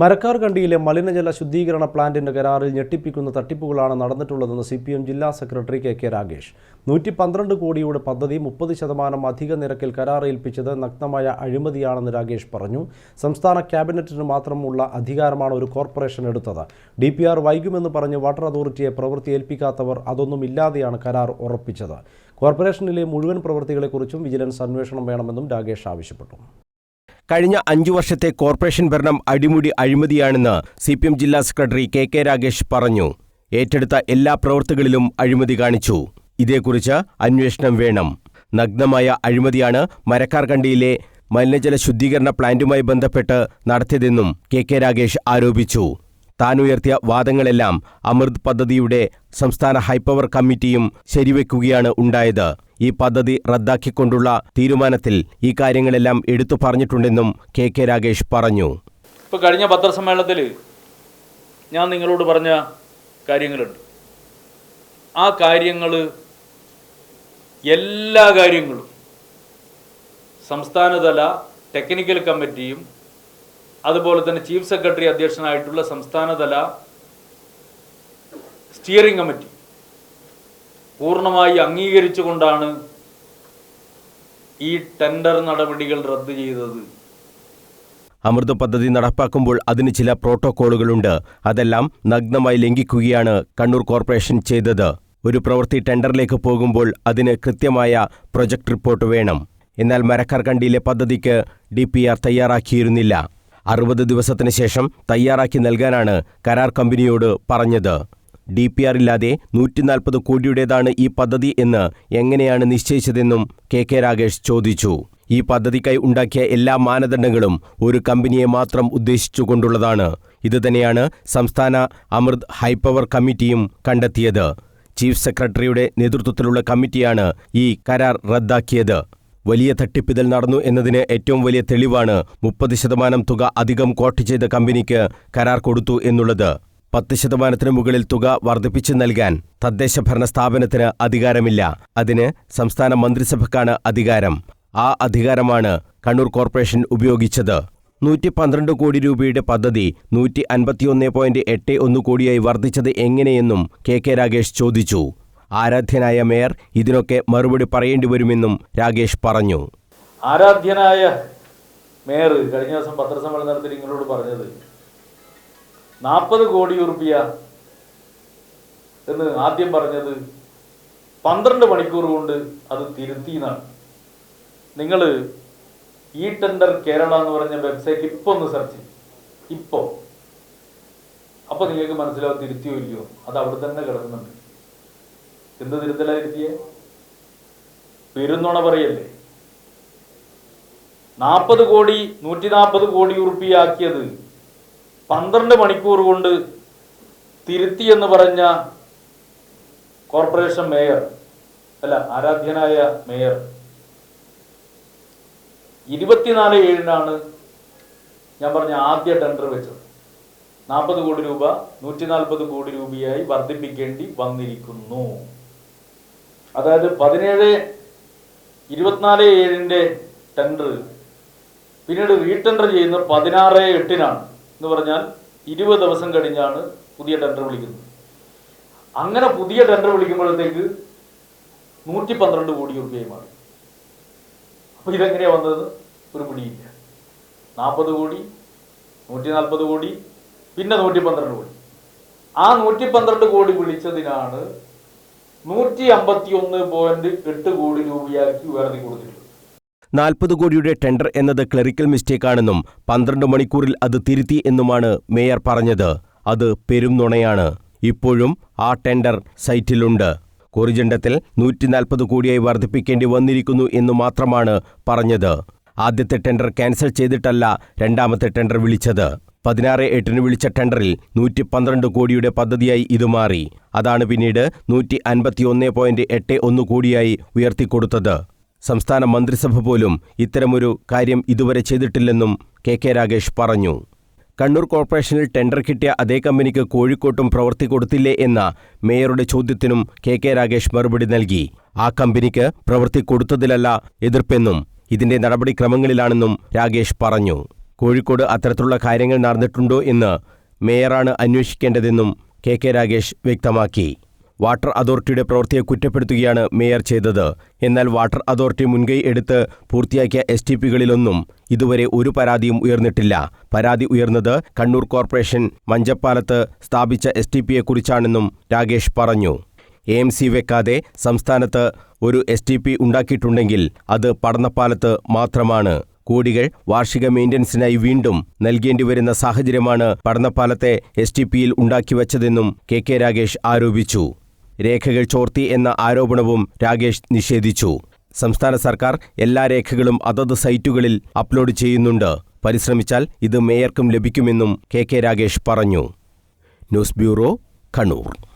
മരക്കാർ കണ്ടിയിലെ മലിനജല ശുദ്ധീകരണ പ്ലാന്റിന്റെ കരാറിൽ ഞെട്ടിപ്പിക്കുന്ന തട്ടിപ്പുകളാണ് നടന്നിട്ടുള്ളതെന്ന് സി പി എം ജില്ലാ സെക്രട്ടറി കെ കെ രാഗേഷ് നൂറ്റി പന്ത്രണ്ട് കോടിയുടെ പദ്ധതി മുപ്പത് ശതമാനം അധിക നിരക്കിൽ കരാർ ഏൽപ്പിച്ചത് നഗ്നമായ അഴിമതിയാണെന്ന് രാഗേഷ് പറഞ്ഞു. സംസ്ഥാന ക്യാബിനറ്റിന് മാത്രമുള്ള അധികാരമാണ് ഒരു കോർപ്പറേഷൻ എടുത്തത്. ഡി പി ആർ വൈകുമെന്ന് പറഞ്ഞ് വാട്ടർ അതോറിറ്റിയെ പ്രവൃത്തി ഏൽപ്പിക്കാത്തവർ അതൊന്നും ഇല്ലാതെയാണ് കരാർ ഉറപ്പിച്ചത്. കോർപ്പറേഷനിലെ മുഴുവൻ പ്രവൃത്തികളെക്കുറിച്ചും വിജിലൻസ് അന്വേഷണം വേണമെന്നും രാഗേഷ് ആവശ്യപ്പെട്ടു. കഴിഞ്ഞ അഞ്ചു വർഷത്തെ കോർപ്പറേഷൻ ഭരണം അടിമുടി അഴിമതിയാണെന്ന് സി പി എം ജില്ലാ സെക്രട്ടറി കെ കെ രാഗേഷ് പറഞ്ഞു. ഏറ്റെടുത്ത എല്ലാ പ്രവൃത്തികളിലും അഴിമതി കാണിച്ചു. ഇതേക്കുറിച്ച് അന്വേഷണം വേണം. നഗ്നമായ അഴിമതിയാണ് മരക്കാർകണ്ടിയിലെ മലിനജല ശുദ്ധീകരണ പ്ലാന്റുമായി ബന്ധപ്പെട്ട് നടത്തിയതെന്നും കെ കെ രാഗേഷ് ആരോപിച്ചു. താൻ ഉയർത്തിയ വാദങ്ങളെല്ലാം അമൃത് പദ്ധതിയുടെ സംസ്ഥാന ഹൈപ്പവർ കമ്മിറ്റിയും ശരിവെക്കുകയാണ് ഉണ്ടായത്. ഈ പദ്ധതി റദ്ദാക്കിക്കൊണ്ടുള്ള തീരുമാനത്തിൽ ഈ കാര്യങ്ങളെല്ലാം എടുത്തു പറഞ്ഞിട്ടുണ്ടെന്നും കെ കെ രാഗേഷ് പറഞ്ഞു. ഇപ്പോൾ കഴിഞ്ഞ പത്രസമ്മേളനത്തിൽ ഞാൻ നിങ്ങളോട് പറഞ്ഞ കാര്യങ്ങളുണ്ട്. ആ കാര്യങ്ങൾ എല്ലാ കാര്യങ്ങളും സംസ്ഥാനതല ടെക്നിക്കൽ കമ്മിറ്റിയും അതുപോലെ തന്നെ ചീഫ് സെക്രട്ടറി അധ്യക്ഷനായിട്ടുള്ള സംസ്ഥാനതല സ്റ്റിയറിംഗ് കമ്മിറ്റി പൂർണമായി അംഗീകരിച്ചുകൊണ്ടാണ് ഈ ടെൻഡർ നടപടികൾ റദ്ദ് ചെയ്തത്. അമൃത പദ്ധതി നടപ്പാക്കുമ്പോൾ അതിന് ചില പ്രോട്ടോക്കോളുകളുണ്ട്. അതെല്ലാം നഗ്നമായി ലംഘിക്കുകയാണ് കണ്ണൂർ കോർപ്പറേഷൻ ചെയ്തത്. ഒരു പ്രവൃത്തി ടെൻഡറിലേക്ക് പോകുമ്പോൾ അതിന് കൃത്യമായ പ്രൊജക്ട് റിപ്പോർട്ട് വേണം. എന്നാൽ മരക്കാർ കണ്ടിയിലെ പദ്ധതിക്ക് ഡി തയ്യാറാക്കിയിരുന്നില്ല. അറുപത് ദിവസത്തിന് ശേഷം തയ്യാറാക്കി നൽകാനാണ് കരാർ കമ്പനിയോട് പറഞ്ഞത്. ഡി പി ആർ ഇല്ലാതെ നൂറ്റിനാൽപ്പത് കോടിയുടേതാണ് ഈ പദ്ധതി എന്ന് എങ്ങനെയാണ് നിശ്ചയിച്ചതെന്നും കെ കെ രാഗേഷ് ചോദിച്ചു. ഈ പദ്ധതിക്കായി ഉണ്ടാക്കിയ എല്ലാ മാനദണ്ഡങ്ങളും ഒരു കമ്പനിയെ മാത്രം ഉദ്ദേശിച്ചുകൊണ്ടുള്ളതാണ്. ഇതുതന്നെയാണ് സംസ്ഥാന അമൃത് ഹൈപ്പവർ കമ്മിറ്റിയും കണ്ടെത്തിയത്. ചീഫ് സെക്രട്ടറിയുടെ നേതൃത്വത്തിലുള്ള കമ്മിറ്റിയാണ് ഈ കരാർ റദ്ദാക്കിയത്. വലിയ തട്ടിപ്പിതൽ നടന്നു എന്നതിന് ഏറ്റവും വലിയ തെളിവാണ് മുപ്പത് ശതമാനം തുക അധികം കോട്ട് ചെയ്ത കമ്പനിക്ക് കരാർ കൊടുത്തു എന്നുള്ളത്. പത്ത് ശതമാനത്തിന് മുകളിൽ തുക വർദ്ധിപ്പിച്ചു നൽകാൻ തദ്ദേശ ഭരണ സ്ഥാപനത്തിന് അധികാരമില്ല. അതിന് സംസ്ഥാന മന്ത്രിസഭയ്ക്കാണ് അധികാരം. ആ അധികാരമാണ് കണ്ണൂർ കോർപ്പറേഷൻ ഉപയോഗിച്ചത്. നൂറ്റി പന്ത്രണ്ട് കോടി രൂപയുടെ പദ്ധതി നൂറ്റി അൻപത്തിയൊന്ന് പോയിന്റ് എട്ട് ഒന്ന് കോടിയായി വർദ്ധിച്ചത് എങ്ങനെയെന്നും കെ കെ രാഗേഷ് ചോദിച്ചു. ആരാധ്യനായ മേയർ ഇതിനൊക്കെ മറുപടി പറയേണ്ടി വരുമെന്നും രാകേഷ് പറഞ്ഞു. ആരാധ്യനായ മേയർ കഴിഞ്ഞ ദിവസം പത്രസമ്മേളനം നടത്തി നിങ്ങളോട് പറഞ്ഞത് നാൽപ്പത് കോടി ഉറുപ്പിയ എന്ന് ആദ്യം പറഞ്ഞത് പന്ത്രണ്ട് മണിക്കൂർ കൊണ്ട് അത് തിരുത്തി എന്നാണ്. നിങ്ങൾ ഇ ടെൻഡർ കേരള എന്ന് പറഞ്ഞ വെബ്സൈറ്റ് ഇപ്പോൾ ഒന്ന് സെർച്ച് ചെയ്യും. ഇപ്പോൾ അപ്പോൾ നിങ്ങൾക്ക് മനസ്സിലാവും തിരുത്തിയോ ഇല്ലയോ. അത് അവിടെ തന്നെ കിടക്കുന്നുണ്ട്. എന്ത് തിരുത്തലാ തിരുത്തിയേ പെരുന്നുണ പറയല്ലേ? നാൽപ്പത് കോടി നൂറ്റി നാൽപ്പത് കോടി ഉറുപ്പിയാക്കിയത് പന്ത്രണ്ട് മണിക്കൂർ കൊണ്ട് തിരുത്തി എന്ന് പറഞ്ഞ കോർപ്പറേഷൻ മേയർ അല്ല ആരാധ്യനായ മേയർ. ഇരുപത്തിനാല് ഏഴിനാണ് ഞാൻ പറഞ്ഞ ആദ്യ ടെൻഡർ വെച്ചത്. നാൽപ്പത് കോടി രൂപ നൂറ്റി നാൽപ്പത് കോടി രൂപയായി വർദ്ധിപ്പിക്കേണ്ടി വന്നിരിക്കുന്നു. അതായത് പതിനേഴ് ഇരുപത്തിനാല് ഏഴിന്റെ ടെൻഡർ പിന്നീട് റീടെൻഡർ ചെയ്യുന്ന പതിനാറ് എട്ടിനാണ്. എന്ന് പറഞ്ഞാൽ ഇരുപത് ദിവസം കഴിഞ്ഞാണ് പുതിയ ടെൻഡർ വിളിക്കുന്നത്. അങ്ങനെ പുതിയ ടെൻഡർ വിളിക്കുമ്പോഴത്തേക്ക് നൂറ്റി പന്ത്രണ്ട് കോടി രൂപയായി മാറി ഇതെങ്ങനെയാണ് ഇതെങ്ങനെയാ വന്നത്? ഒരു പിടിയില്ല. നാൽപ്പത് കോടി നൂറ്റി നാൽപ്പത് കോടി പിന്നെ നൂറ്റി പന്ത്രണ്ട് കോടി. ആ നൂറ്റി പന്ത്രണ്ട് കോടി വിളിച്ചതിനാണ് നൂറ്റി അമ്പത്തി ഒന്ന് പോയിന്റ് എട്ട് കോടി രൂപയാക്കി ഉയർത്തി കൊടുത്തിട്ടുണ്ട്. നാൽപ്പത് കോടിയുടെ ടെൻഡർ എന്നത് ക്ലറിക്കൽ മിസ്റ്റേക്കാണെന്നും പന്ത്രണ്ട് മണിക്കൂറിൽ അത് തിരുത്തി എന്നുമാണ് മേയർ പറഞ്ഞത്. അത് പെരും നുണയാണ്. ഇപ്പോഴും ആ ടെൻഡർ സൈറ്റിലുണ്ട്. കോറിജണ്ടത്തിൽ നൂറ്റി നാൽപ്പത് കോടിയായി വർദ്ധിപ്പിക്കേണ്ടി വന്നിരിക്കുന്നു എന്നു മാത്രമാണ് പറഞ്ഞത്. ആദ്യത്തെ ടെൻഡർ ക്യാൻസൽ ചെയ്തിട്ടല്ല രണ്ടാമത്തെ ടെൻഡർ വിളിച്ചത്. പതിനാറ് എട്ടിന് വിളിച്ച ടെൻഡറിൽ നൂറ്റി പന്ത്രണ്ട് കോടിയുടെ പദ്ധതിയായി ഇത് മാറി. അതാണ് പിന്നീട് നൂറ്റി അൻപത്തി ഒന്ന് പോയിന്റ് എട്ട് ഒന്ന് കോടിയായി ഉയർത്തിക്കൊടുത്തത്. സംസ്ഥാന മന്ത്രിസഭ പോലും ഇത്തരമൊരു കാര്യം ഇതുവരെ ചെയ്തിട്ടില്ലെന്നും കെ കെ രാഗേഷ് പറഞ്ഞു. കണ്ണൂർ കോർപ്പറേഷനിൽ ടെൻഡർ കിട്ടിയ അതേ കമ്പനിക്ക് കോഴിക്കോട്ടും പ്രവൃത്തി കൊടുത്തില്ലേ എന്ന മേയറുടെ ചോദ്യത്തിനും കെ കെ രാഗേഷ് മറുപടി നൽകി. ആ കമ്പനിക്ക് പ്രവൃത്തി കൊടുത്തതിലല്ല എതിർപ്പെന്നും ഇതിന്റെ നടപടിക്രമങ്ങളിലാണെന്നും രാഗേഷ് പറഞ്ഞു. കോഴിക്കോട് അത്തരത്തിലുള്ള കാര്യങ്ങൾ നടന്നിട്ടുണ്ടോ എന്ന് മേയറാണ് അന്വേഷിക്കേണ്ടതെന്നും കെ കെ രാഗേഷ് വ്യക്തമാക്കി. വാട്ടർ അതോറിറ്റിയുടെ പ്രവൃത്തിയെ കുറ്റപ്പെടുത്തുകയാണ് മേയർ ചെയ്തത്. എന്നാൽ വാട്ടർ അതോറിറ്റി മുൻകൈ എടുത്ത് പൂർത്തിയാക്കിയ എസ് ടി പികളിലൊന്നും ഇതുവരെ ഒരു പരാതിയും ഉയർന്നിട്ടില്ല. പരാതി ഉയർന്നത് കണ്ണൂർ കോർപ്പറേഷൻ മഞ്ചപ്പാലത്ത് സ്ഥാപിച്ച എസ് ടി പിയെക്കുറിച്ചാണെന്നും രാഗേഷ് പറഞ്ഞു. എ എം സി വെക്കാതെ സംസ്ഥാനത്ത് ഒരു എസ് ടി പി ഉണ്ടാക്കിയിട്ടുണ്ടെങ്കിൽ അത് പടന്നപ്പാലത്ത് മാത്രമാണ്. കോടികൾ വാർഷിക മെയിന്റനൻസിനായി വീണ്ടും നൽകേണ്ടി വരുന്ന സാഹചര്യമാണ് പഠനപ്പാലത്തെ എസ് ടി പിയിൽ ഉണ്ടാക്കിവച്ചതെന്നും കെ കെ രാഗേഷ് ആരോപിച്ചു. രേഖകൾ ചോർത്തി എന്ന ആരോപണവും രാഗേഷ് നിഷേധിച്ചു. സംസ്ഥാന സർക്കാർ എല്ലാ രേഖകളും അതത് സൈറ്റുകളിൽ അപ്ലോഡ് ചെയ്യുന്നുണ്ട്. പരിശ്രമിച്ചാൽ ഇത് മേയർക്കും ലഭിക്കുമെന്നും കെ കെ രാഗേഷ് പറഞ്ഞു. News bureau Kannur.